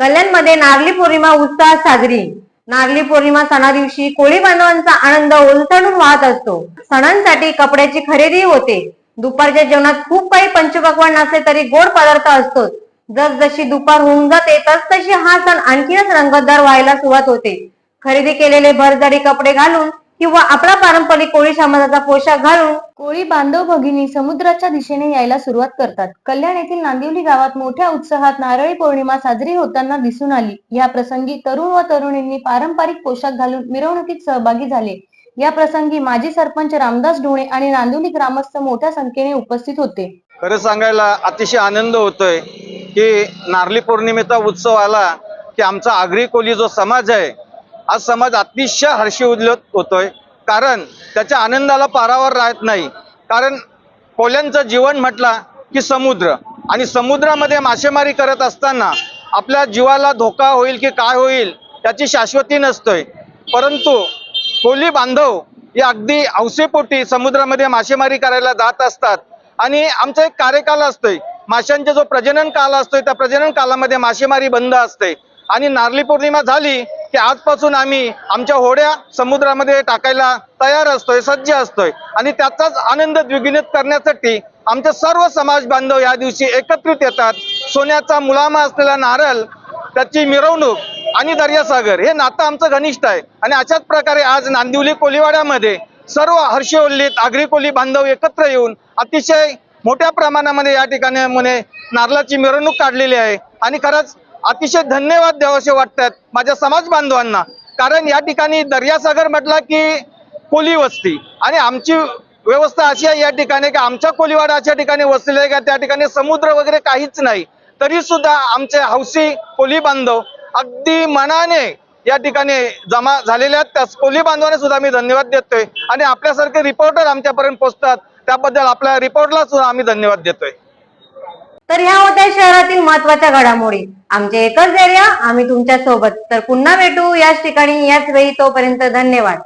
कल्याणमध्ये नारळी पौर्णिमा उत्साहात साजरी. नारली पौर्णिमा सणा दिवशी कोळी बांधवांचा आनंद ओलसडून वाहत असतो. सणांसाठी कपड्याची खरेदी होते. दुपारच्या जेवणात खूप काही पंचपक्वान नसले तरी गोड पदार्थ असतोच. जस जशी दुपार होऊन जाते तस तशी हा सण आणखीनच रंगतदार व्हायला सुरुवात होते. खरेदी केलेले भरजारी कपडे घालून किंवा आपला पारंपरिक कोळी समाजाचा पोशाख घालून कोळी बांधव भगिनी समुद्राच्या दिशेने यायला सुरुवात करतात. कल्याण येथील नांदिवली गावात मोठ्या उत्साहात नारळी पौर्णिमा साजरी होताना दिसून आली. या प्रसंगी तरुण व तरुणींनी पारंपरिक पोशाख घालून मिरवणुकीत सहभागी झाले. या प्रसंगी माजी सरपंच रामदास ढोणे आणि नांदिवली ग्रामस्थ मोठ्या संख्येने उपस्थित होते. खरं सांगायला अतिशय आनंद होतोय की नारळी पौर्णिमेचा उत्सव आला की आमचा आगरी कोली जो समाज आहे हा समाज अतिशय हर्षी उद्लत होतोय. कारण त्याच्या आनंदाला पारावर राहत नाही. कारण कोल्यांचं जीवन म्हटला की समुद्र. आणि समुद्रामध्ये मासेमारी करत असताना आपल्या जीवाला धोका होईल की काय होईल त्याची शाश्वती नसतोय. परंतु कोली बांधव हे अगदी हौसेपोटी समुद्रामध्ये मासेमारी करायला जात असतात. आणि आमचा एक कार्यकाल असतोय. माशांचा जो प्रजनन काल असतोय त्या प्रजनन कालामध्ये मासेमारी बंद असते. आणि नारली पौर्णिमा झाली की आजपासून आम्ही आमच्या होड्या समुद्रामध्ये टाकायला तयार असतोय सज्ज असतोय. आणि त्याचाच आनंद द्विगुणित करण्यासाठी आमचे सर्व समाज बांधव या दिवशी एकत्रित येतात. सोन्याचा मुलामा असलेला नारळ त्याची मिरवणूक आणि दर्यासागर हे नातं आमचं घनिष्ठ आहे. आणि अशाच प्रकारे आज नांदिवली कोलीवाड्यामध्ये सर्व हर्षोल्लित आगरी कोली बांधव एकत्र येऊन अतिशय मोठ्या प्रमाणामध्ये या ठिकाणी म्हणे नारळाची मिरवणूक काढलेली आहे. आणि खरंच अतिशय धन्यवाद द्यावेसे वाटतात माझ्या समाज बांधवांना. कारण या ठिकाणी दर्यासागर म्हटला की कोली वस्ती. आणि आमची व्यवस्था अशी आहे या ठिकाणी की आमच्या कोलीवाडा अशा ठिकाणी वसलेले आहे का त्या ठिकाणी समुद्र वगैरे काहीच नाही. तरी सुद्धा आमचे हौसी कोली बांधव अगदी मनाने या ठिकाणी जमा झालेल्या आहेत. त्या कोली बांधवाने सुद्धा मी धन्यवाद देतोय. आणि आपल्यासारखे रिपोर्टर आमच्यापर्यंत पोहोचतात. त्याबद्दल आपल्या रिपोर्टला सुद्धा आम्ही धन्यवाद देतोय. तर ह्या होत्या शहरातील महत्त्वाच्या घडामोडी. आमचे एकच एरिया आम्ही तुमच्यासोबत तर पुन्हा भेटू याच ठिकाणी याच वेळी तोपर्यंत धन्यवाद.